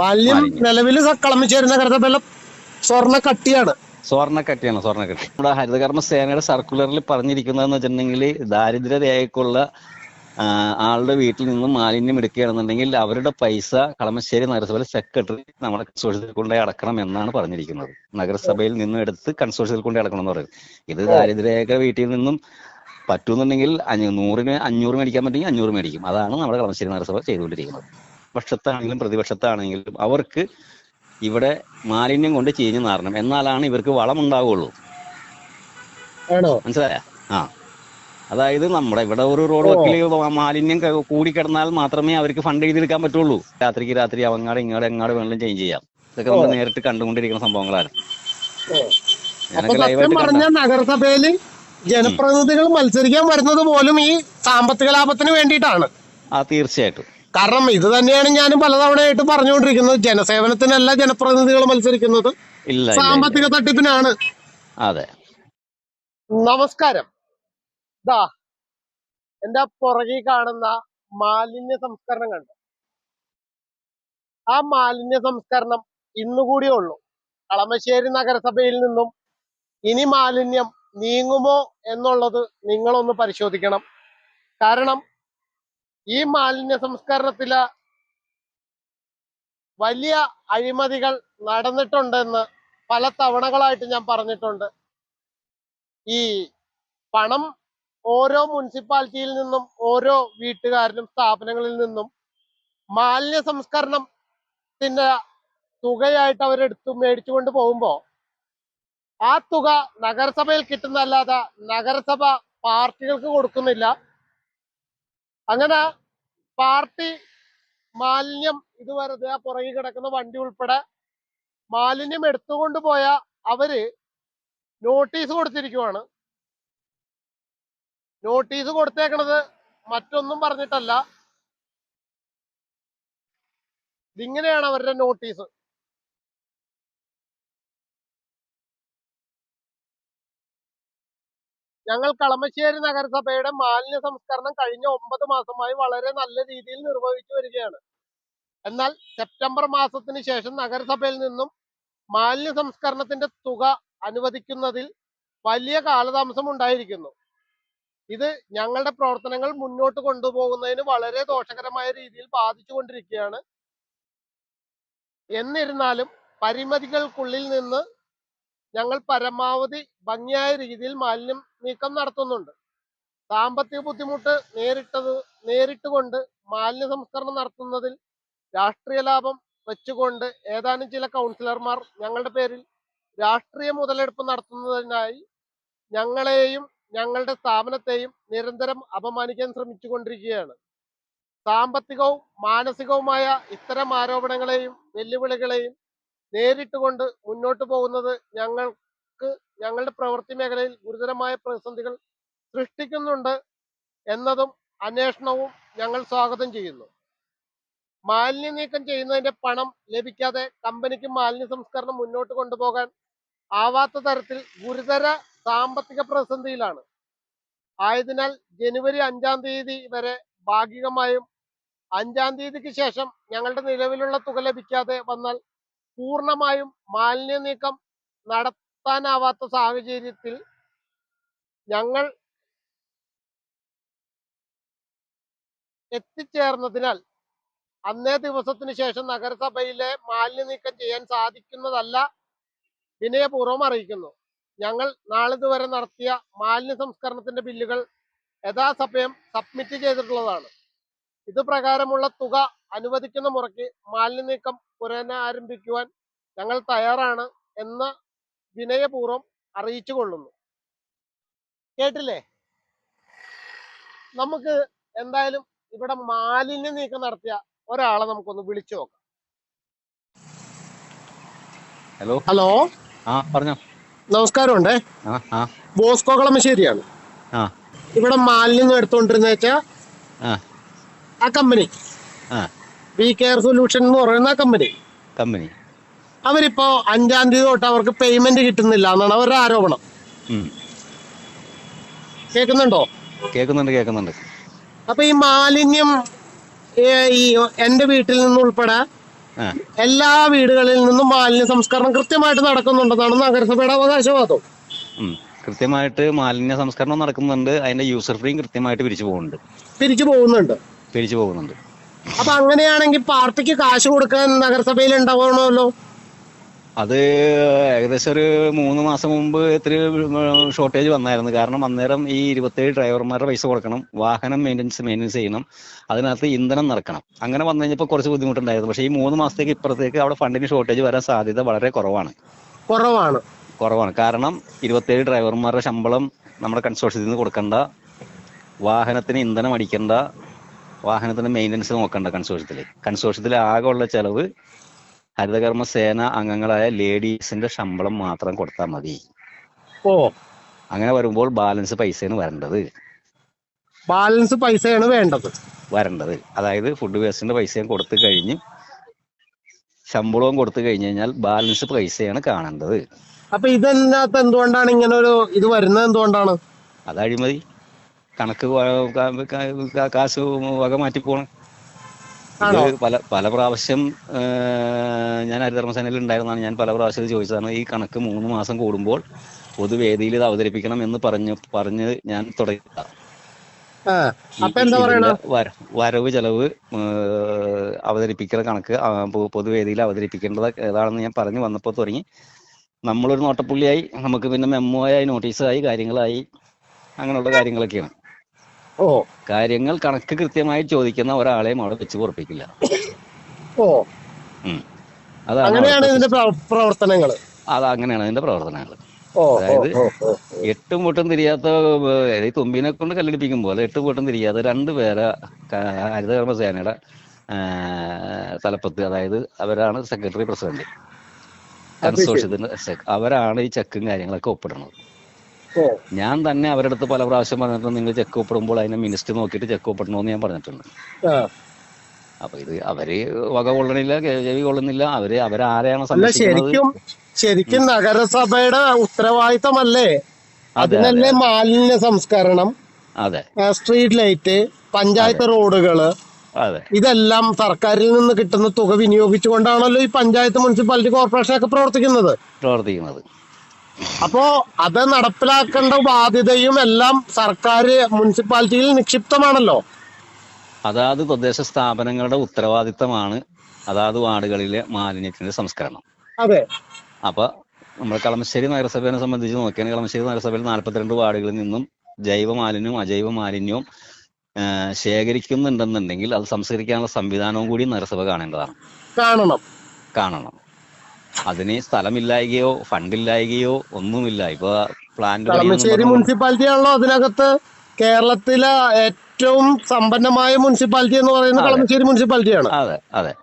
മാലിന്യം നിലവിൽ കളമശ്ശേരി നഗരസഭയിലെ സ്വർണ കട്ടിയാണ്. സ്വർണ കട്ടിയാണ് സ്വർണ കട്ടി. നമ്മുടെ ഹരിതകർമ്മ സേനയുടെ സർക്കുലറിൽ പറഞ്ഞിരിക്കുന്നതെന്ന് വെച്ചിട്ടുണ്ടെങ്കിൽ ദാരിദ്ര്യ രേഖയ്ക്കുള്ള ആളുടെ വീട്ടിൽ നിന്നും മാലിന്യം എടുക്കുകയാണെന്നുണ്ടെങ്കിൽ അവരുടെ പൈസ കളമശ്ശേരി നഗരസഭയിലെ സെക്രട്ടറി നമ്മുടെ കൺസോർഷ്യത്തിൽ കൊണ്ടുപോയി അടക്കണം എന്നാണ് പറഞ്ഞിരിക്കുന്നത്. നഗരസഭയിൽ നിന്നും എടുത്ത് കൺസോർഷ്യത്തിൽ കൊണ്ടുപോയി അടക്കണം എന്ന് പറയുന്നത്. ഇത് ദാരിദ്ര്യരേഖ വീട്ടിൽ നിന്നും പറ്റുന്നുണ്ടെങ്കിൽ നൂറിന് അഞ്ഞൂറ് മേടിക്കാൻ പറ്റുമെങ്കിൽ അഞ്ഞൂറ് മേടിക്കും. അതാണ് നമ്മുടെ കളമശ്ശേരി നഗരസഭ ചെയ്തുകൊണ്ടിരിക്കുന്നത്. പക്ഷത്താണെങ്കിലും പ്രതിപക്ഷത്താണെങ്കിലും അവർക്ക് ഇവിടെ മാലിന്യം കൊണ്ട് ചീഞ്ഞു നാറണം. എന്നാലാണ് ഇവർക്ക് വളം ഉണ്ടാവുള്ളൂ. മനസ്സിലായ? ആ. അതായത് നമ്മുടെ ഇവിടെ ഒരു റോഡ് വക്കിൽ മാലിന്യം കൂടി കിടന്നാൽ മാത്രമേ അവർക്ക് ഫണ്ട് എഴുതിയെടുക്കാൻ പറ്റുള്ളൂ. രാത്രിക്ക് രാത്രി അവങ്ങാട് ഇങ്ങാട് എങ്ങാട് വേണമെങ്കിലും ചേഞ്ച് ചെയ്യാം. ഇതൊക്കെ നമ്മൾ നേരിട്ട് കണ്ടുകൊണ്ടിരിക്കുന്ന സംഭവങ്ങളാണ്. പറഞ്ഞ നഗരസഭയിൽ ജനപ്രതിനിധികൾ മത്സരിക്കാൻ വരുന്നത് പോലും ഈ സാമ്പത്തിക ലാഭത്തിന് വേണ്ടിയിട്ടാണ്. ആ തീർച്ചയായിട്ടും. കാരണം ഇത് തന്നെയാണ് ഞാനും പലതവണയായിട്ട് പറഞ്ഞുകൊണ്ടിരിക്കുന്നത്. ജനസേവനത്തിനല്ല ജനപ്രതിനിധികൾ മത്സരിക്കുന്നത്. സാമ്പത്തിക തട്ടിപ്പിനാണ്. അതെ. നമസ്കാരം. ദാ എന്റെ പുറകിൽ കാണുന്ന മാലിന്യ സംസ്കരണം കണ്ടു? ആ മാലിന്യ സംസ്കരണം ഇന്നുകൂടിയേ ഉള്ളൂ. കളമശ്ശേരി നഗരസഭയിൽ നിന്നും ഇനി മാലിന്യം നീങ്ങുമോ എന്നുള്ളത് നിങ്ങളൊന്ന് പരിശോധിക്കണം. കാരണം ഈ മാലിന്യ സംസ്കരണത്തിൽ വലിയ അഴിമതികൾ നടന്നിട്ടുണ്ടെന്ന് പല തവണകളായിട്ട് ഞാൻ പറഞ്ഞിട്ടുണ്ട്. ഈ പണം ഓരോ മുനിസിപ്പാലിറ്റിയിൽ നിന്നും ഓരോ വീട്ടുകാരിലും സ്ഥാപനങ്ങളിൽ നിന്നും മാലിന്യ സംസ്കരണത്തിന്റെ തുകയായിട്ട് അവരെടുത്തു മേടിച്ചുകൊണ്ട് പോകുമ്പോ ആ തുക നഗരസഭയിൽ കിട്ടുന്നതല്ലാതെ നഗരസഭ പാർട്ടികൾക്ക് കൊടുക്കുന്നില്ല. അങ്ങനെ പാർട്ടി മാലിന്യം ഇതുവരെ പുറകിൽ കിടക്കുന്ന വണ്ടി ഉൾപ്പെടെ മാലിന്യം എടുത്തുകൊണ്ട് പോയ അവർ നോട്ടീസ് കൊടുത്തിരിക്കുവാണ്. നോട്ടീസ് കൊടുത്തേക്കണത് മറ്റൊന്നും പറഞ്ഞിട്ടല്ല. ഇതിങ്ങനെയാണ് അവരുടെ നോട്ടീസ് ഞങ്ങൾ കളമശ്ശേരി നഗരസഭയുടെ മാലിന്യ സംസ്കരണം കഴിഞ്ഞ ഒമ്പത് മാസമായി വളരെ നല്ല രീതിയിൽ നിർവഹിച്ചു വരികയാണ്. എന്നാൽ സെപ്റ്റംബർ മാസത്തിന് ശേഷം നഗരസഭയിൽ നിന്നും മാലിന്യ സംസ്കരണത്തിന്റെ തുക അനുവദിക്കുന്നതിൽ വലിയ കാലതാമസം ഉണ്ടായിരിക്കുന്നു. ഇത് ഞങ്ങളുടെ പ്രവർത്തനങ്ങൾ മുന്നോട്ട് കൊണ്ടുപോകുന്നതിന് വളരെ ദോഷകരമായ രീതിയിൽ ബാധിച്ചുകൊണ്ടിരിക്കുകയാണ്. എന്നിരുന്നാലും പരിമിതികൾക്കുള്ളിൽ നിന്ന് ഞങ്ങൾ പരമാവധി ഭംഗിയായ രീതിയിൽ മാലിന്യം നീക്കം നടത്തുന്നുണ്ട്. സാമ്പത്തിക ബുദ്ധിമുട്ട് നേരിട്ടത് നേരിട്ടുകൊണ്ട് മാലിന്യ സംസ്കരണം നടത്തുന്നതിൽ രാഷ്ട്രീയ ലാഭം വെച്ചുകൊണ്ട് ഏതാനും ചില കൗൺസിലർമാർ ഞങ്ങളുടെ പേരിൽ രാഷ്ട്രീയ മുതലെടുപ്പ് നടത്തുന്നതിനായി ഞങ്ങളെയും ഞങ്ങളുടെ സ്ഥാപനത്തെയും നിരന്തരം അപമാനിക്കാൻ ശ്രമിച്ചുകൊണ്ടിരിക്കുകയാണ്. സാമ്പത്തികവും മാനസികവുമായ ഇത്തരം ആരോപണങ്ങളെയും വെല്ലുവിളികളെയും നേരിട്ടുകൊണ്ട് മുന്നോട്ട് പോകുന്നത് ഞങ്ങൾക്ക് ഞങ്ങളുടെ പ്രവൃത്തി മേഖലയിൽ ഗുരുതരമായ പ്രതിസന്ധികൾ സൃഷ്ടിക്കുന്നുണ്ട് എന്നതും അന്വേഷണവും ഞങ്ങൾ സ്വാഗതം ചെയ്യുന്നു. മാലിന്യ നീക്കം ചെയ്യുന്നതിന്റെ പണം ലഭിക്കാതെ കമ്പനിക്ക് മാലിന്യ സംസ്കരണം മുന്നോട്ട് കൊണ്ടുപോകാൻ ആവാത്ത തരത്തിൽ ഗുരുതര സാമ്പത്തിക പ്രതിസന്ധിയിലാണ്. ആയതിനാൽ ജനുവരി അഞ്ചാം തീയതി വരെ ഭാഗികമായും അഞ്ചാം തീയതിക്ക് ശേഷം ഞങ്ങളുടെ നിലവിലുള്ള തുക ലഭിക്കാതെ വന്നാൽ പൂർണമായും മാലിന്യ നീക്കം നടത്താനാവാത്ത സാഹചര്യത്തിൽ ഞങ്ങൾ എത്തിച്ചേർന്നതിനാൽ അന്നേ ദിവസത്തിന് ശേഷം നഗരസഭയിലെ മാലിന്യ നീക്കം ചെയ്യാൻ സാധിക്കുന്നതല്ല വിനയപൂർവം അറിയിക്കുന്നു. ഞങ്ങൾ നാളിതുവരെ നടത്തിയ മാലിന്യ സംസ്കരണത്തിന്റെ ബില്ലുകൾ യഥാസമയം സബ്മിറ്റ് ചെയ്തിട്ടുള്ളതാണ്. ഇത് പ്രകാരമുള്ള തുക അനുവദിക്കുന്ന മുറയ്ക്ക് മാലിന്യ നീക്കം പുനരാരംഭിക്കുവാൻ ഞങ്ങൾ തയ്യാറാണ് എന്ന വിനയപൂർവം അറിയിച്ചു കൊള്ളുന്നു കേട്ടില്ലേ? നമുക്ക് എന്തായാലും ഇവിടെ മാലിന്യ നീക്കം നടത്തിയ ഒരാളെ നമുക്കൊന്ന് വിളിച്ചു നോക്കാം. ഹലോ? ഹലോ? ആ പറഞ്ഞോ. നമസ്കാരമുണ്ടേ. ആ ആ. ബോസ്കോ കളമശ്ശേരിയാണ് ഇവിടെ മാലിന്യം എടുത്തോണ്ടിരുന്ന വെച്ചാ ആ കമ്പനി. വി കെയർ സൊല്യൂഷൻ എന്ന് പറയുന്ന കമ്പനി കമ്പനി അവരിപ്പോ അഞ്ചാം തീയതി തൊട്ട് അവർക്ക് പേയ്മെന്റ് കിട്ടുന്നില്ല എന്നാണ് അവരുടെ ആരോപണം. കേൾക്കുന്നുണ്ടോ? കേൾക്കുന്നുണ്ട് കേൾക്കുന്നുണ്ട്. അപ്പൊ ഈ മാലിന്യം ഈ എന്റെ വീട്ടിൽ നിന്ന് ഉൾപ്പെടെ എല്ലാ വീടുകളിൽ നിന്നും മാലിന്യ സംസ്കരണം കൃത്യമായിട്ട് നടക്കുന്നുണ്ടെന്നാണ് നഗരസഭയുടെ അവകാശവാദം. കൃത്യമായിട്ട് മാലിന്യ സംസ്കരണം നടക്കുന്നുണ്ട്. അതിന്റെ യൂസർ ഫ്രീയും കൃത്യമായിട്ട് പിരിച്ചു പോകുന്നുണ്ട്. പിരിച്ചു പോകുന്നുണ്ട്. പിരിച്ചു പോകുന്നുണ്ട്. അപ്പൊ അങ്ങനെയാണെങ്കിൽ പാർട്ടിക്ക് കാശ് കൊടുക്കാൻ നഗരസഭയിൽ ഉണ്ടാവണമല്ലോ അത് ഏകദേശം ഒരു മൂന്ന് മാസം മുമ്പ് ഇത്തിരി ഷോർട്ടേജ് വന്നായിരുന്നു. കാരണം അന്നേരം ഈ ഇരുപത്തേഴ് ഡ്രൈവർമാരുടെ പൈസ കൊടുക്കണം വാഹനം മെയിന്റനൻസ് മെയിന്റനൻസ് ചെയ്യണം അതിനകത്ത് ഇന്ധനം നിറക്കണം അങ്ങനെ വന്നു കഴിഞ്ഞപ്പോൾ കുറച്ച് ബുദ്ധിമുട്ടുണ്ടായിരുന്നു. പക്ഷേ ഈ മൂന്ന് മാസത്തേക്ക് ഇപ്പുറത്തേക്ക് അവിടെ ഫണ്ടിന് ഷോർട്ടേജ് വരാൻ സാധ്യത വളരെ കുറവാണ്. കുറവാണ്. കുറവാണ്. കാരണം ഇരുപത്തേഴ് ഡ്രൈവർമാരുടെ ശമ്പളം നമ്മുടെ കൺസോർഷ്യത്തിൽ നിന്ന് കൊടുക്കണ്ട വാഹനത്തിന് ഇന്ധനം അടിക്കണ്ട വാഹനത്തിന് മെയിന്റനൻസ് നോക്കണ്ട കൺസോർഷ്യത്തിൽ കൺസോർഷ്യത്തിൽ ആകെ ഉള്ള ചെലവ് ഹരിതകർമ്മ സേന അംഗങ്ങളായ ലേഡീസിന്റെ ശമ്പളം മാത്രം കൊടുത്താൽ മതി. ഓ. അങ്ങനെ വരുമ്പോൾ ബാലൻസ് പൈസയാണ് വരേണ്ടത്. ബാലൻസ് പൈസയാണ് വേണ്ടത്. വരേണ്ടത്. അതായത് ഫുഡ് വേസ്റ്റിന്റെ പൈസയും കൊടുത്തു കഴിഞ്ഞ് ശമ്പളവും കൊടുത്തു കഴിഞ്ഞു കഴിഞ്ഞാൽ ബാലൻസ് പൈസയാണ് കാണേണ്ടത്. അപ്പൊ ഇതിനകത്ത് എന്തുകൊണ്ടാണ് ഇങ്ങനെ ഒരു ഇത് വരുന്നത് എന്തുകൊണ്ടാണ്? അത് അഴിമതി. കണക്ക് കാശ് വക മാറ്റി പോണം. പല പല പ്രാവശ്യം ഞാൻ ഹരിധർമ്മസേനയിൽ ഉണ്ടായിരുന്നാണ് ഞാൻ പല പ്രാവശ്യം ചോദിച്ചതാണ് ഈ കണക്ക് മൂന്ന് മാസം കൂടുമ്പോൾ പൊതുവേദിയിൽ ഇത് അവതരിപ്പിക്കണം എന്ന് പറഞ്ഞു പറഞ്ഞ് ഞാൻ തുടങ്ങി വരവ് ചെലവ് അവതരിപ്പിക്കുന്ന കണക്ക് പൊതുവേദിയിൽ അവതരിപ്പിക്കേണ്ടത് ഏതാണെന്ന് ഞാൻ പറഞ്ഞു വന്നപ്പോൾ തുടങ്ങി. നമ്മളൊരു നോട്ടപ്പുള്ളിയായി നമുക്ക് പിന്നെ മെമ്മോ ആയി നോട്ടീസായി കാര്യങ്ങളായി അങ്ങനെയുള്ള കാര്യങ്ങളൊക്കെയാണ്. ഓ. കാര്യങ്ങൾ കണക്ക് കൃത്യമായി ചോദിക്കുന്ന ഒരാളെയും അവിടെ വെച്ച് പൊറപ്പിക്കില്ല. ഓ. അതാണ് അങ്ങനെയാണ് ഇതിന്റെ പ്രവർത്തനങ്ങൾ അത് അങ്ങനെയാണ് അതിന്റെ പ്രവർത്തനങ്ങൾ അതായത് എട്ടും പൊട്ടും തിരിയാത്ത തുമ്പിനെ കൊണ്ട് കല്ലടിപ്പിക്കും പോലെ എട്ടും പൊട്ടും തിരിയാത്ത രണ്ടുപേരെ ക- ഹരിതകർമ്മ സേനയുടെ തലപ്പത്ത് അതായത് അവരാണ് സെക്രട്ടറി പ്രസിഡന്റ്. കൺസോർഷ്യത്തിന്റെ അവരാണ് ഈ ചെക്കും കാര്യങ്ങളൊക്കെ ഒപ്പിടുന്നത്. ഞാൻ തന്നെ അവരുടെ അടുത്ത് പല പ്രാവശ്യം പറഞ്ഞിട്ടുണ്ട് നിങ്ങൾ ചെക്ക് ഒപ്പിടുമ്പോൾ അതിനെ മിനിസ്റ്റർ നോക്കിയിട്ട് ചെക്ക് ഒപ്പിടണമെന്ന് ഞാൻ പറഞ്ഞിട്ടുണ്ട്. അപ്പൊ ഇത് അവർ വക കൊള്ളണില്ല ചെവി കൊള്ളുന്നില്ല അവർ അവരാരെയാണ് ശരിക്കും ശരിക്കും നഗരസഭയുടെ ഉത്തരവാദിത്തമല്ലേ? അതെ, അതിനല്ലേ മാലിന്യ സംസ്കരണം അതെ. സ്ട്രീറ്റ് ലൈറ്റ് പഞ്ചായത്ത് റോഡുകൾ അതെ. ഇതെല്ലാം സർക്കാരിൽ നിന്ന് കിട്ടുന്ന തുക വിനിയോഗിച്ചുകൊണ്ടാണല്ലോ ഈ പഞ്ചായത്ത് മുനിസിപ്പാലിറ്റി കോർപ്പറേഷൻ ഒക്കെ പ്രവർത്തിക്കുന്നത്. പ്രവർത്തിക്കുന്നത്. അപ്പോ അത് നടപ്പിലാക്കേണ്ട ബാധ്യതയും എല്ലാം സർക്കാർ മുനിസിപ്പാലിറ്റിയിൽ നിക്ഷിപ്തമാണല്ലോ. അതാത് തദ്ദേശ സ്ഥാപനങ്ങളുടെ ഉത്തരവാദിത്തമാണ് അതാത് വാർഡുകളിലെ മാലിന്യത്തിന്റെ സംസ്കരണം. അതെ. അപ്പൊ നമ്മൾ കളമശ്ശേരി നഗരസഭയെ സംബന്ധിച്ച് നോക്കിയാൽ കളമശ്ശേരി നഗരസഭയിൽ നാൽപ്പത്തിരണ്ട് വാർഡുകളിൽ നിന്നും ജൈവ മാലിന്യവും അജൈവ മാലിന്യവും ശേഖരിക്കുന്നുണ്ടെന്നുണ്ടെങ്കിൽ അത് സംസ്കരിക്കാനുള്ള സംവിധാനവും കൂടി നഗരസഭ കാണേണ്ടതാണ്. കാണണം. കാണണം. അതിന് സ്ഥലമില്ലായകയോ ഫണ്ടില്ലായകയോ ഒന്നുമില്ല. ഇപ്പൊ പ്ലാന്റ് മുനിസിപ്പാലിറ്റി ആണല്ലോ അതിനകത്ത് കേരളത്തിലെ ഏറ്റവും സമ്പന്നമായ മുനിസിപ്പാലിറ്റി എന്ന് പറയുന്നത്. കളമശ്ശേരി മുനിസിപ്പാലിറ്റിയാണ്. അതെ അതെ.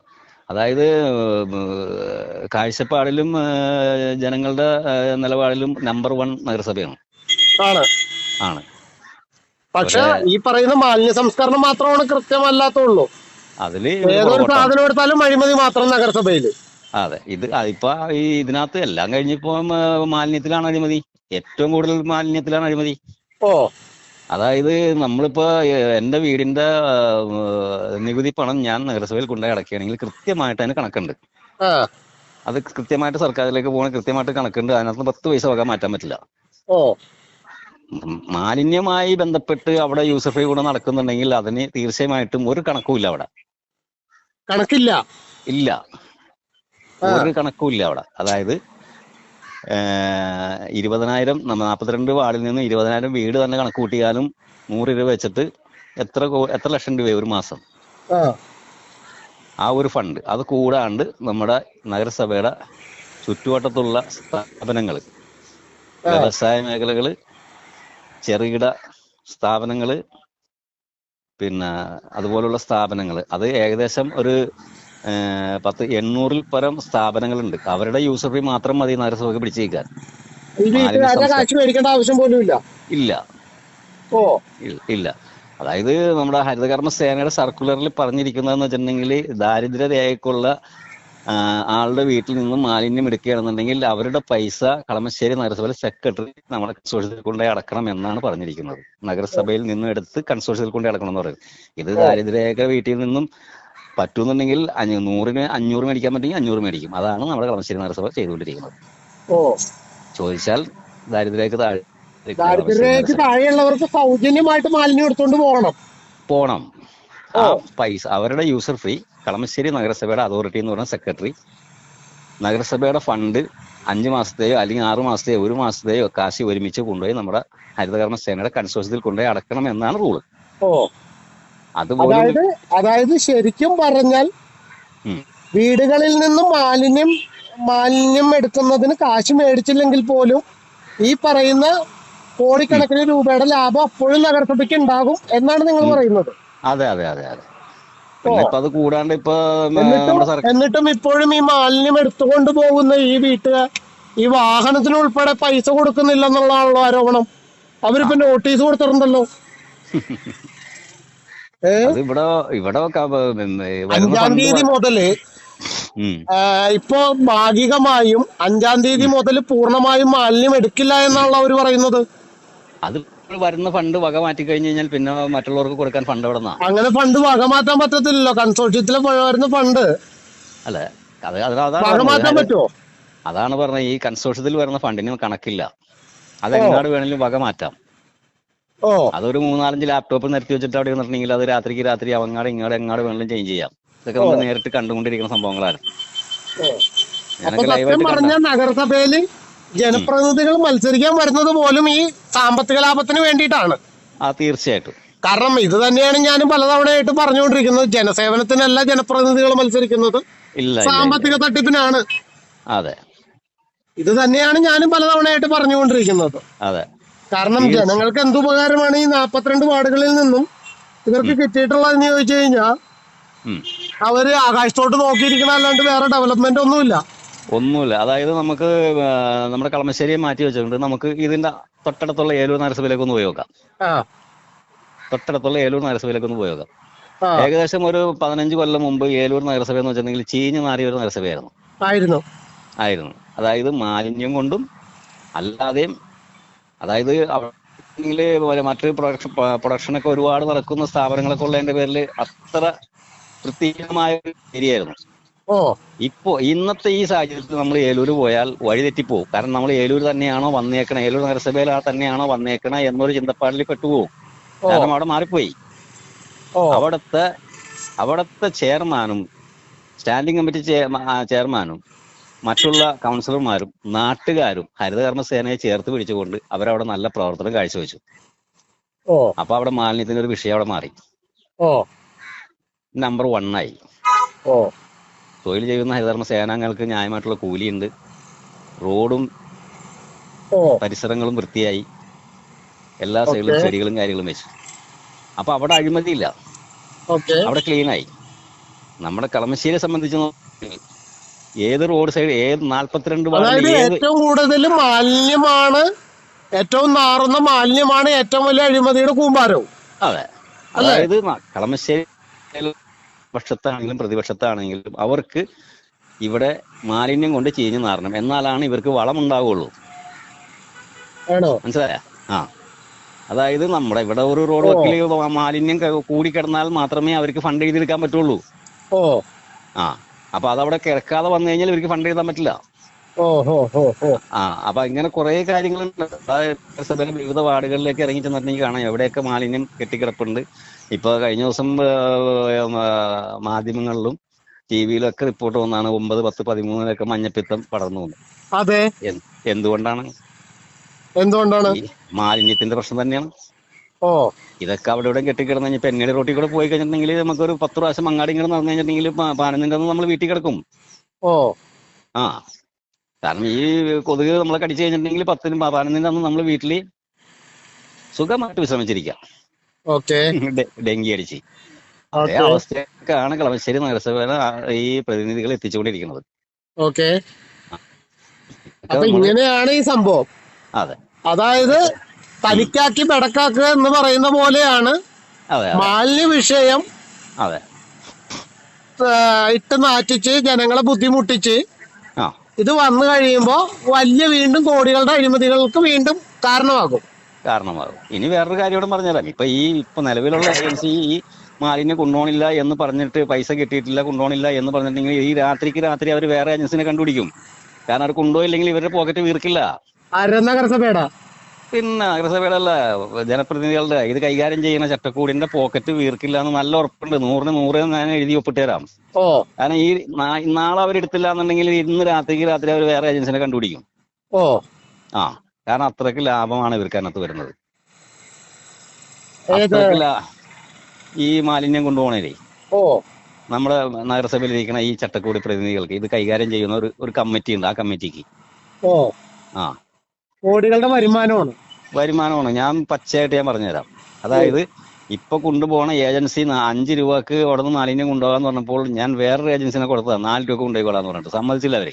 അതായത് കാഴ്ചപ്പാടിലും ജനങ്ങളുടെ നിലപാടിലും നമ്പർ വൺ നഗരസഭയാണ്. ആണ്. ആണ്. പക്ഷെ ഈ പറയുന്ന മാലിന്യ സംസ്കരണം മാത്രമാണ് കൃത്യമല്ലാത്തുള്ളൂ അതിൽ ഏതൊരു. സാധനം എടുത്താലും അഴിമതി മാത്രം നഗരസഭയിൽ അതെ ഇത് ഇപ്പൊ ഈ ഇതിനകത്ത് എല്ലാം കഴിഞ്ഞിപ്പോ മാലിന്യത്തിലാണ് അഴിമതി. ഏറ്റവും കൂടുതൽ മാലിന്യത്തിലാണ് അഴിമതി. ഓ. അതായത് നമ്മളിപ്പോ എന്റെ വീടിന്റെ നികുതി പണം ഞാൻ നഗരസഭയിൽ കൊണ്ടുപോയി അടക്കുകയാണെങ്കിൽ കൃത്യമായിട്ട് അതിന് കണക്കുണ്ട്. അത് കൃത്യമായിട്ട് സർക്കാരിലേക്ക് പോകണ കൃത്യമായിട്ട് കണക്കുണ്ട്. അതിനകത്ത് പത്ത് പൈസ വക മാറ്റാൻ പറ്റില്ല. ഓ. മാലിന്യമായി ബന്ധപ്പെട്ട് അവിടെ യൂസർ ഫ്രീ കൂടെ നടക്കുന്നുണ്ടെങ്കിൽ അതിന് തീർച്ചയായിട്ടും ഒരു കണക്കുമില്ല അവിടെ. കണക്കില്ല. ഇല്ല. ഒരു കണക്കും ഇല്ല അവിടെ. അതായത് ഇരുപതിനായിരം നാൽപ്പത്തിരണ്ട് വാർഡിൽ നിന്ന് ഇരുപതിനായിരം വീട് തന്നെ കണക്ക് കൂട്ടിയാലും നൂറ് രൂപ വെച്ചിട്ട് എത്ര എത്ര ലക്ഷം രൂപ ഒരു മാസം? ആ. ഒരു ഫണ്ട്. അത് കൂടാണ്ട് നമ്മുടെ നഗരസഭയുടെ ചുറ്റുവട്ടത്തുള്ള സ്ഥാപനങ്ങൾ. വ്യവസായ മേഖലകൾ ചെറുകിട സ്ഥാപനങ്ങൾ പിന്നെ അതുപോലുള്ള സ്ഥാപനങ്ങൾ അത് ഏകദേശം ഒരു പത്ത് എണ്ണൂറിൽ പരം സ്ഥാപനങ്ങളുണ്ട്. അവരുടെ യൂസർ ഫീ മാത്രം മതി നഗരസഭയ്ക്ക് പിടിച്ചേക്കാൻ. കാശ് മേടിക്കേണ്ട ആവശ്യം പോലും ഇല്ല. ഇല്ല ഓ ഇല്ല. അതായത് നമ്മുടെ ഹരിതകർമ്മ സേനയുടെ സർക്കുലറിൽ പറഞ്ഞിരിക്കുന്നതെന്ന് വെച്ചിട്ടുണ്ടെങ്കിൽ ദാരിദ്ര്യ രേഖയ്ക്കുള്ള ആളുടെ വീട്ടിൽ നിന്നും മാലിന്യം എടുക്കുകയാണെന്നുണ്ടെങ്കിൽ അവരുടെ പൈസ കളമശ്ശേരി നഗരസഭയിലെ സെക്രട്ടറി നമ്മുടെ കൺസോർഷ്യത്തിൽ കൊണ്ടേ അടക്കണം എന്നാണ് പറഞ്ഞിരിക്കുന്നത്. നഗരസഭയിൽ നിന്നും എടുത്ത് കൺസോർഷ്യത്തിൽ കൊണ്ടേ അടക്കണം എന്ന് പറയുന്നത്. ഇത് ദാരിദ്ര്യ വീട്ടിൽ നിന്നും പറ്റുന്നുണ്ടെങ്കിൽ അഞ്ഞൂ- നൂറിന് അഞ്ഞൂറ് മേടിക്കാൻ പറ്റുമെങ്കിൽ അഞ്ഞൂറ് മേടിക്കും. അതാണ് നമ്മുടെ കളമശ്ശേരി നഗരസഭ ചെയ്തുകൊണ്ടിരിക്കുന്നത്. ഓ. ചോദിച്ചാൽ ദാരിദ്ര്യക്ക് താഴെ ദാരിദ്ര്യക്ക് താഴെയുള്ളവർക്ക് സൗജന്യമായിട്ട് മാലിന്യം എടുത്തുകൊണ്ട് പോകണം. പോണം. ആ. പൈസ അവരുടെ യൂസർ ഫ്രീ കളമശ്ശേരി നഗരസഭയുടെ അതോറിറ്റി എന്ന് പറയുന്ന സെക്രട്ടറി നഗരസഭയുടെ ഫണ്ട് അഞ്ച് മാസത്തെയോ അല്ലെങ്കിൽ ആറ് മാസത്തെയോ ഒരു മാസത്തെയോ കാശി ഒരുമിച്ച് കൊണ്ടുപോയി നമ്മുടെ ഹരിതകർമ്മ സേനയുടെ കൺസോർഷ്യത്തിൽ കൊണ്ടുപോയി അടക്കണം എന്നാണ് റൂൾ ഓ. അതായത് അതായത് ശരിക്കും പറഞ്ഞാൽ വീടുകളിൽ നിന്നും മാലിന്യം മാലിന്യം എടുക്കുന്നതിന് കാശ് മേടിച്ചില്ലെങ്കിൽ പോലും ഈ പറയുന്ന കോടിക്കണക്കിന് രൂപയുടെ ലാഭം അപ്പോഴും നഗരസഭയ്ക്ക് ഉണ്ടാകും എന്നാണ് നിങ്ങൾ പറയുന്നത്. അതെ അതെ അതെ അതെ. അത് കൂടാണ്ട് ഇപ്പൊ എന്നിട്ടും ഇപ്പോഴും ഈ മാലിന്യം എടുത്തുകൊണ്ട് പോകുന്ന ഈ വീട്ടുകാർ ഈ വാഹനത്തിന് ഉൾപ്പെടെ പൈസ കൊടുക്കുന്നില്ല എന്നുള്ളതാണല്ലോ ആരോപണം. അവരിപ്പോ നോട്ടീസ് കൊടുത്തിട്ടുണ്ടല്ലോ. ഇവിടെ ഇവിടെ അഞ്ചാം തീയതി മുതൽ ഇപ്പോ ഭാഗികമായും അഞ്ചാം തീയതി മുതൽ പൂർണമായും മാലിന്യം എടുക്കില്ല എന്നാണല്ലോ അവർ പറയുന്നത്. അത് വരുന്ന ഫണ്ട് വക മാറ്റി കഴിഞ്ഞു കഴിഞ്ഞാൽ പിന്നെ മറ്റുള്ളവർക്ക് കൊടുക്കാൻ ഫണ്ട് എവിടെ അങ്ങനെ ഫണ്ട് വക മാറ്റാൻ പറ്റത്തില്ലല്ലോ. കൺസോർഷ്യത്തിലെ വരുന്ന ഫണ്ട്. അല്ല അത് വക മാറ്റാൻ. പറ്റുമോ അതാണ് പറഞ്ഞത്. ഈ കൺസോർഷ്യത്തിൽ വരുന്ന ഫണ്ടിന് കണക്കില്ല. അത് എങ്ങാട് വേണമെങ്കിലും വക മാറ്റാം. അതൊരു മൂന്നാലഞ്ച് ലാപ്ടോപ്പ് നിരത്തി വെച്ചിട്ട് അവിടെ നിന്നിട്ടുണ്ടെങ്കിൽ അത് രാത്രിക്ക് രാത്രി അവങ്ങാട് ഇങ്ങാട് എങ്ങാട് വേണമെങ്കിലും ചേഞ്ച് ചെയ്യാം. ഇതൊക്കെ നമ്മൾ നേരിട്ട് കണ്ടുകൊണ്ടിരിക്കുന്ന സംഭവങ്ങളാണ്. പറഞ്ഞ നഗരസഭയിൽ ജനപ്രതിനിധികൾ മത്സരിക്കാൻ വരുന്നത് പോലും ഈ സാമ്പത്തിക ലാഭത്തിന് വേണ്ടിയിട്ടാണ്. ആ തീർച്ചയായിട്ടും. കാരണം ഇത് തന്നെയാണ് ഞാനും പലതവണയായിട്ട് പറഞ്ഞുകൊണ്ടിരിക്കുന്നത്. ജനസേവനത്തിനല്ല ജനപ്രതിനിധികൾ മത്സരിക്കുന്നത്. സാമ്പത്തിക തട്ടിപ്പിനാണ്. അതെ. ഇത് തന്നെയാണ് ഞാനും പലതവണയായിട്ട് പറഞ്ഞുകൊണ്ടിരിക്കുന്നത്. അതെ. കാരണം ജനങ്ങൾക്ക് എന്ത് ഉപകാരമാണ് ഈ നാപ്പത്തിരണ്ട് വാർഡുകളിൽ നിന്നും ഇവർക്ക് കിട്ടിയിട്ടുള്ളതെന്ന് ചോദിച്ചു കഴിഞ്ഞാൽ അവർ ആകാശത്തോട്ട് നോക്കിയിരിക്കണ അല്ലാണ്ട് വേറെ ഡെവലപ്മെന്റ് ഒന്നുമില്ല. ഒന്നുമില്ല. അതായത് നമുക്ക് നമ്മുടെ കളമശ്ശേരിയെ മാറ്റി വെച്ചിട്ടുണ്ട്. നമുക്ക് ഇതിന്റെ തൊട്ടടുത്തുള്ള ഏലൂർ നഗരസഭയിലേക്ക് ഒന്ന് പോയി നോക്കാം. തൊട്ടടുത്തുള്ള ഏലൂർ നഗരസഭയിലേക്ക് ഒന്ന് പോയി നോക്കാം. ഏകദേശം ഒരു പതിനഞ്ച് കൊല്ലം മുമ്പ് ഏലൂർ നഗരസഭ എന്ന് വെച്ചിട്ടുണ്ടെങ്കിൽ ചീഞ്ഞു മാറിയ ഒരു നഗരസഭയായിരുന്നു. ആയിരുന്നു. ആയിരുന്നു. അതായത് മാലിന്യം കൊണ്ടും അല്ലാതെയും അതായത് മറ്റ് പ്രൊഡക്ഷൻ പ്രൊഡക്ഷനൊക്കെ ഒരുപാട് നടക്കുന്ന സ്ഥാപനങ്ങളൊക്കെ ഉള്ളതിന്റെ പേരിൽ അത്ര വൃത്തിഹീനമായ ഒരു ഏരിയ ആയിരുന്നു ഓ. ഇപ്പോ ഇന്നത്തെ ഈ സാഹചര്യത്തിൽ നമ്മൾ ഏലൂര് പോയാൽ വഴി പോകും കാരണം നമ്മൾ ഏലൂർ തന്നെയാണോ വന്നേക്കണേ? ഏലൂർ നഗരസഭയിൽ ആ തന്നെയാണോ വന്നേക്കണേ എന്നൊരു ചിന്തപ്പാടിൽ പെട്ടുപോകും കാരണം അവിടെ മാറിപ്പോയി. അവിടുത്തെ അവിടുത്തെ ചെയർമാനും സ്റ്റാൻഡിംഗ് കമ്മിറ്റി ചെയർമാ- ചെയർമാനും മറ്റുള്ള കൗൺസിലർമാരും നാട്ടുകാരും ഹരിതകർമ്മ സേനയെ ചേർത്ത് പിടിച്ചുകൊണ്ട് അവരവിടെ നല്ല പ്രവർത്തനം കാഴ്ചവെച്ചു. അപ്പൊ അവിടെ മാലിന്യത്തിന്റെ ഒരു വിഷയം അവിടെ മാറി. നമ്പർ വൺ ആയി. തൊഴിൽ ചെയ്യുന്ന ഹരിതകർമ്മ സേനാംഗങ്ങൾക്ക് ന്യായമായിട്ടുള്ള കൂലിയുണ്ട്. റോഡും പരിസരങ്ങളും വൃത്തിയായി. എല്ലാ സൈഡിലും. ചെടികളും കാര്യങ്ങളും വെച്ചു. അപ്പൊ അവിടെ അഴിമതിയില്ല. അവിടെ ക്ലീൻ ആയി. നമ്മുടെ കളമശ്ശേരിയെ സംബന്ധിച്ച് ഏത് റോഡ് സൈഡ് ഏത് നാല്പത്തിരണ്ട് അതായത് ഏറ്റവും കൂടുതൽ മാലിന്യമാണ് ഏറ്റവും നാറുന്ന മാലിന്യമാണ് ഏറ്റവും വലിയ അഴിമതിയുടെ കൂമ്പാരവും. അതെ. അതായത് കളമശ്ശേരി പക്ഷത്താണെങ്കിലും പ്രതിപക്ഷത്താണെങ്കിലും അവർക്ക് ഇവിടെ മാലിന്യം കൊണ്ട് ചീഞ്ഞു നാറണം. എന്നാലാണ് ഇവർക്ക് വളം ഉണ്ടാവുള്ളൂ. മനസ്സിലായ? ആ. അതായത് നമ്മുടെ ഇവിടെ ഒരു റോഡ് വക്കിൽ വക്കിൽ മാലിന്യം കൂടി കിടന്നാൽ മാത്രമേ അവർക്ക് ഫണ്ട് എഴുതിയെടുക്കാൻ പറ്റുള്ളൂ. ഓ. ആ. അപ്പൊ അതവിടെ കിടക്കാതെ വന്നു കഴിഞ്ഞാൽ ഇവർക്ക് ഫണ്ട് എഴുതാൻ പറ്റില്ല. ആ അപ്പൊ ഇങ്ങനെ കുറെ കാര്യങ്ങളുണ്ട്. വിവിധ വാർഡുകളിലേക്ക് ഇറങ്ങി ചെന്നിട്ടുണ്ടെങ്കിൽ കാണാം. എവിടെയൊക്കെ മാലിന്യം കെട്ടിക്കിടപ്പുണ്ട്. ഇപ്പൊ കഴിഞ്ഞ ദിവസം മാധ്യമങ്ങളിലും ടി വിയിലും ഒക്കെ റിപ്പോർട്ട് വന്നാണ് ഒമ്പത് പത്ത് പതിമൂന്നിലൊക്കെ മഞ്ഞപ്പിത്തം പടർന്നു വന്നു. അതെ. എന്തുകൊണ്ടാണ്? എന്തുകൊണ്ടാണ്? മാലിന്യത്തിന്റെ പ്രശ്നം തന്നെയാണ്. ഓ. ഇതൊക്കെ അവിടെ ഇവിടെ കെട്ടിക്കിടന്ന് കഴിഞ്ഞാൽ പെന്നടി റോട്ടിൽ കൂടെ പോയി കഴിഞ്ഞിട്ടുണ്ടെങ്കിൽ നമുക്കൊരു പത്ത് പ്രാവശ്യം അങ്ങാടി ഇങ്ങനെ നടന്നു കഴിഞ്ഞിട്ടുണ്ടെങ്കിൽ പാനന്നിന്റെ നമ്മൾ വീട്ടിൽ കിടക്കും. ഓ. ആ. കാരണം ഈ കൊതുക് നമ്മളെ കടിച്ചു കഴിഞ്ഞിട്ടുണ്ടെങ്കിൽ പത്തിനും പതിനൊന്നിന്റെ അന്ന് നമ്മൾ വീട്ടിൽ സുഖമായിട്ട് വിശ്രമിച്ചിരിക്കാം. ഓക്കെ. ഡെങ്കി അടിച്ച്. അതേ അവസ്ഥയൊക്കെയാണ് കളമശ്ശേരി നഗരസഭ ഈ പ്രതിനിധികൾ എത്തിച്ചുകൊണ്ടിരിക്കുന്നത്. ഓക്കെ. അപ്പൊ ഇങ്ങനെയാണ് ഈ സംഭവം. അതെ. അതായത് തനിക്കാക്കി പെടക്കാക്കുക എന്ന് പറയുന്ന പോലെയാണ് മാലിന്യ വിഷയം അതെ. ഇട്ട് നാറ്റിച്ച് ജനങ്ങളെ ബുദ്ധിമുട്ടിച്ച് ഇത് വന്നു കഴിയുമ്പോ വലിയ വീണ്ടും കോടികളുടെ അഴിമതികൾക്ക് വീണ്ടും കാരണമാകും. കാരണമാകും. ഇനി വേറൊരു കാര്യം കൂടെ പറഞ്ഞുതരാം. ഇപ്പൊ ഈ ഇപ്പൊ നിലവിലുള്ള ഏജൻസി ഈ മാലിന്യം കൊണ്ടുപോകണില്ല എന്ന് പറഞ്ഞിട്ട് പൈസ കിട്ടിയിട്ടില്ല കൊണ്ടുപോകണില്ല എന്ന് പറഞ്ഞിട്ടുണ്ടെങ്കിൽ ഈ രാത്രിക്ക് രാത്രി അവർ വേറെ ഏജൻസിനെ കണ്ടുപിടിക്കും. കാരണം അവർ കൊണ്ടുപോയില്ലെങ്കിൽ ഇവരുടെ പോക്കറ്റ് വീർക്കില്ല. നഗരസഭയുടെ പിന്നെ നഗരസഭയുടെ ജനപ്രതിനിധികളുടെ ഇത് കൈകാര്യം ചെയ്യുന്ന ചട്ടക്കൂടിന്റെ പോക്കറ്റ് വീർക്കില്ല എന്ന് നല്ല ഉറപ്പുണ്ട്. നൂറിന് നൂറ് ഞാൻ എഴുതി ഒപ്പിട്ട് തരാം ഓ. കാരണം ഈ നാളെ അവരെടുത്തില്ല എന്നുണ്ടെങ്കിൽ ഇന്ന് രാത്രിക്ക് രാത്രി അവർ വേറെ ഏജൻസിനെ കണ്ടുപിടിക്കും. ഓ. ആ കാരണം അത്രയ്ക്ക് ലാഭമാണ് ഇവർക്ക് അതിനകത്ത് വരുന്നത്. ഈ മാലിന്യം കൊണ്ടുപോകണേ ഓ. നമ്മുടെ നഗരസഭയിൽ ഇരിക്കുന്ന ഈ ചട്ടക്കൂടി പ്രതിനിധികൾക്ക് ഇത് കൈകാര്യം ചെയ്യുന്ന ഒരു ഒരു കമ്മിറ്റി ഉണ്ട് ആ കമ്മിറ്റിക്ക് ഓ. ആ. കോടികളുടെ വരുമാനമാണ്. വരുമാനമാണ്. ഞാൻ പച്ചയായിട്ട് ഞാൻ പറഞ്ഞുതരാം. അതായത് ഇപ്പൊ കൊണ്ടുപോകണ ഏജൻസി അഞ്ച് രൂപക്ക് അവിടെ നിന്ന് മാലിന്യം കൊണ്ടുപോകാന്ന് പറഞ്ഞപ്പോൾ ഞാൻ വേറൊരു ഏജൻസിനെ കൊടുത്തതാണ് നാല് രൂപ കൊണ്ടുപോയിക്കോളാന്ന് പറഞ്ഞിട്ട്. സമ്മതിച്ചില്ല അവർ.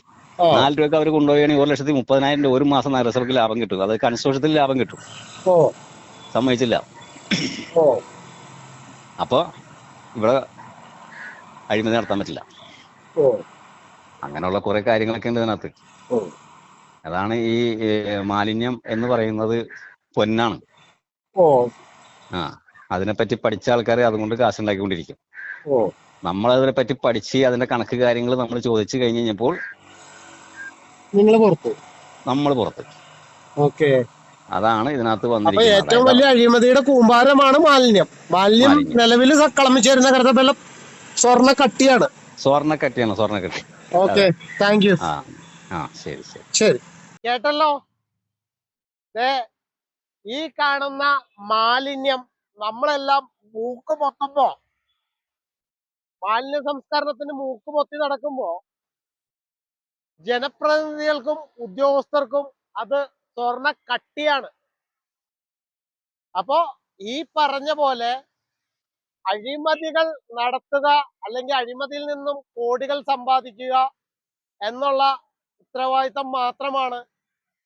നാല് രൂപക്ക് അവർ കൊണ്ടുപോവുകയാണെങ്കിൽ ഒരു ലക്ഷത്തി മുപ്പതിനായിരം രൂപ ഒരു മാസം നഗരസഭയ്ക്ക് ലാഭം കിട്ടും. അത് കൺസ്ട്രക്ഷത്തിൽ ലാഭം കിട്ടും. സമ്മതിച്ചില്ല. അപ്പൊ ഇവിടെ അഴിമതി നടത്താൻ പറ്റില്ല. അങ്ങനെയുള്ള കുറെ കാര്യങ്ങളൊക്കെ ഉണ്ട് ഇതിനകത്ത്. അതാണ് ഈ മാലിന്യം എന്ന് പറയുന്നത് പൊന്നാണ്. ഓ. ആ അതിനെപ്പറ്റി പഠിച്ച ആൾക്കാർ അതുകൊണ്ട് കാശുണ്ടാക്കിക്കൊണ്ടിരിക്കും. ഓ. നമ്മൾ അതിനെ പറ്റി പഠിച്ച് അതിന്റെ കണക്ക് കാര്യങ്ങൾ നമ്മൾ ചോദിച്ചു കഴിഞ്ഞ് കഴിഞ്ഞപ്പോൾ നിങ്ങൾ പുറത്തു? നമ്മൾ പുറത്ത്. ഓക്കെ. അതാണ് ഇതിനകത്ത് വന്നിരിക്കുന്നത്. ഏറ്റവും വലിയ അഴിമതിയുടെ കൂമ്പാരമാണ് മാലിന്യം. മാലിന്യം. നിലവിൽ കളമിച്ചേരുന്ന കരുതപ്പെല്ലാം സ്വർണ കട്ടിയാണ് സ്വർണക്കട്ടിയാണ്. സ്വർണക്കട്ടി. ഓക്കെ. Thank you. ആ ശരി ശരി. ശരി. കേട്ടല്ലോ? ദേ ഈ കാണുന്ന മാലിന്യം നമ്മളെല്ലാം മൂക്ക് പൊത്തുമ്പോ മാലിന്യ സംസ്കരണത്തിന് മൂക്ക് പൊത്തി നടക്കുമ്പോ ജനപ്രതിനിധികൾക്കും ഉദ്യോഗസ്ഥർക്കും അത് സ്വർണ കട്ടിയാണ്. അപ്പോ ഈ പറഞ്ഞ പോലെ അഴിമതികൾ നടത്തുക അല്ലെങ്കിൽ അഴിമതിയിൽ നിന്നും കോടികൾ സമ്പാദിക്കുക എന്നുള്ള ഉത്തരവാദിത്തം മാത്രമാണ്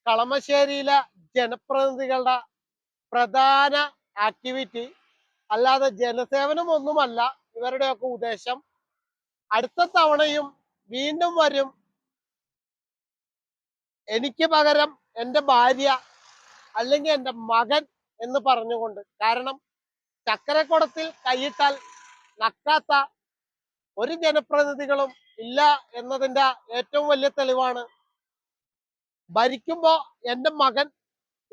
കളമശ്ശേരിയിലെ ജനപ്രതിനിധികളുടെ പ്രധാന ആക്ടിവിറ്റി അല്ലാതെ ജനസേവനം ഒന്നുമല്ല ഇവരുടെയൊക്കെ ഉദ്ദേശം അടുത്ത തവണയും വീണ്ടും വരും. എനിക്ക് പകരം എന്റെ ഭാര്യ അല്ലെങ്കിൽ എന്റെ മകൻ എന്ന് പറഞ്ഞുകൊണ്ട്. കാരണം ചക്കരക്കുടത്തിൽ കൈയിട്ടാൽ നക്കാത്ത ഒരു ജനപ്രതിനിധികളും ഇല്ല എന്നതിന്റെ ഏറ്റവും വലിയ തെളിവാണ്. ഭരിക്കുമ്പോ എന്റെ മകൻ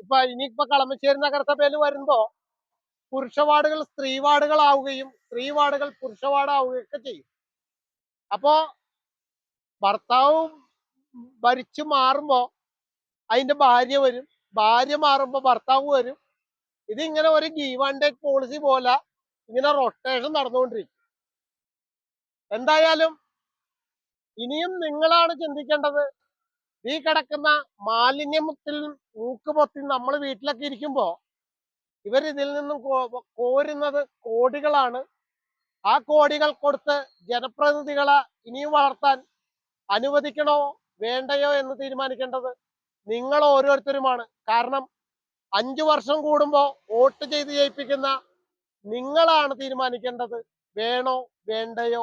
ഇപ്പൊ ഇനിയിപ്പോ കളമശ്ശേരി നഗരസഭയിൽ വരുമ്പോ പുരുഷ വാർഡുകൾ സ്ത്രീ വാർഡുകളാവുകയും സ്ത്രീ വാർഡുകൾ പുരുഷ വാർഡാവുകയൊക്കെ ചെയ്യും. അപ്പോ ഭർത്താവ് ഭരിച്ചു മാറുമ്പോ അതിന്റെ ഭാര്യ വരും. ഭാര്യ മാറുമ്പോ ഭർത്താവ് വരും. ഇതിങ്ങനെ ഒരു ഗീവ് ആൻഡ് ടേക്ക് പോളിസി പോലെ ഇങ്ങനെ റൊട്ടേഷൻ നടന്നുകൊണ്ടിരിക്കും. എന്തായാലും ഇനിയും നിങ്ങളാണ് ചിന്തിക്കേണ്ടത്. ഈ കിടക്കുന്ന മാലിന്യത്തിൽ മൂക്കുപൊത്തി നമ്മൾ വീട്ടിലൊക്കെ ഇരിക്കുമ്പോ ഇവർ ഇതിൽ നിന്നും കോരുന്നത് കോടികളാണ്. ആ കോടികൾ കൊടുത്ത് ജനപ്രതിനിധികളെ ഇനിയും വളർത്താൻ അനുവദിക്കണോ വേണ്ടയോ എന്ന് തീരുമാനിക്കേണ്ടത് നിങ്ങൾ ഓരോരുത്തരുമാണ്. കാരണം അഞ്ചു വർഷം കൂടുമ്പോൾ വോട്ട് ചെയ്ത് ജയിപ്പിക്കുന്ന നിങ്ങളാണ് തീരുമാനിക്കേണ്ടത്. വേണോ വേണ്ടയോ